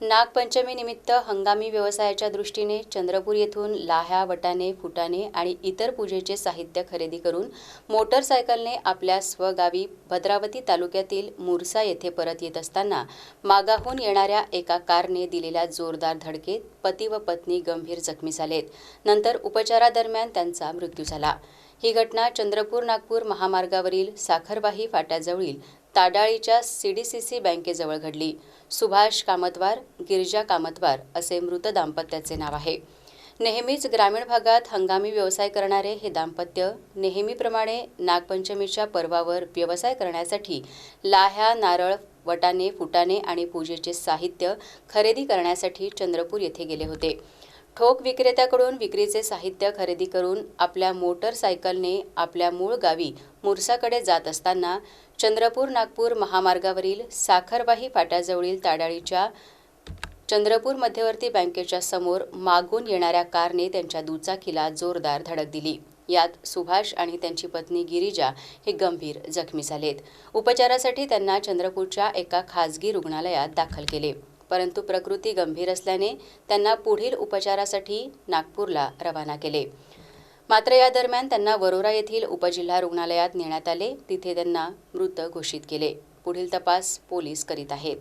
नागपंचमीनिमित्त हंगामी व्यवसायाच्या दृष्टीने चंद्रपूर येथून लाह्या वटाने फुटाने आणि इतर पूजेचे साहित्य खरेदी करून मोटरसायकलने आपल्या स्वगावी भद्रावती तालुक्यातील मुरसा येथे परत येत असताना मागाहून येणाऱ्या एका कारने दिलेल्या जोरदार धडकेत पती व पत्नी गंभीर जखमी झालेत. नंतर उपचारादरम्यान त्यांचा मृत्यू झाला. ही घटना चंद्रपूर नागपूर महामार्गावरील साखरवाही फाट्याजवळील ताडाळीच्या सी डी सी सी बँकेजवळ घडली. सुभाष कामतवार गिरजा कामतवार असे मृत दाम्पत्याचे नाव आहे. नेहमीच ग्रामीण भागात हंगामी व्यवसाय करणारे हे दाम्पत्य नेहमीप्रमाणे नागपंचमीच्या पर्वावर व्यवसाय करण्यासाठी लाह्या नारळ वटाने फुटाने आणि पूजेचे साहित्य खरेदी करण्यासाठी चंद्रपूर येथे गेले होते. ठोक विक्रेत्याकडून विक्रीचे साहित्य खरेदी करून आपल्या मोटरसायकलने आपल्या मूळ गावी मुरसाकडे जात असताना चंद्रपूर नागपूर महामार्गावरील साखरवाही फाट्याजवळील ताडाळीच्या चंद्रपूर मध्यवर्ती बँकेच्या समोर मागून येणाऱ्या कारने त्यांच्या दुचाकीला जोरदार धडक दिली. यात सुभाष आणि त्यांची पत्नी गिरिजा हे गंभीर जखमी झालेत. उपचारासाठी त्यांना चंद्रपूरच्या एका खासगी रुग्णालयात दाखल केले. परंतु प्रकृती गंभीर असल्याने त्यांना पुढील उपचारासाठी नागपूरला रवाना केले. मात्र या दरम्यान त्यांना वरोरा येथील उपजिल्हा रुग्णालयात नेण्यात आले. तिथे त्यांना मृत घोषित केले. पुढील तपास पोलीस करीत आहेत.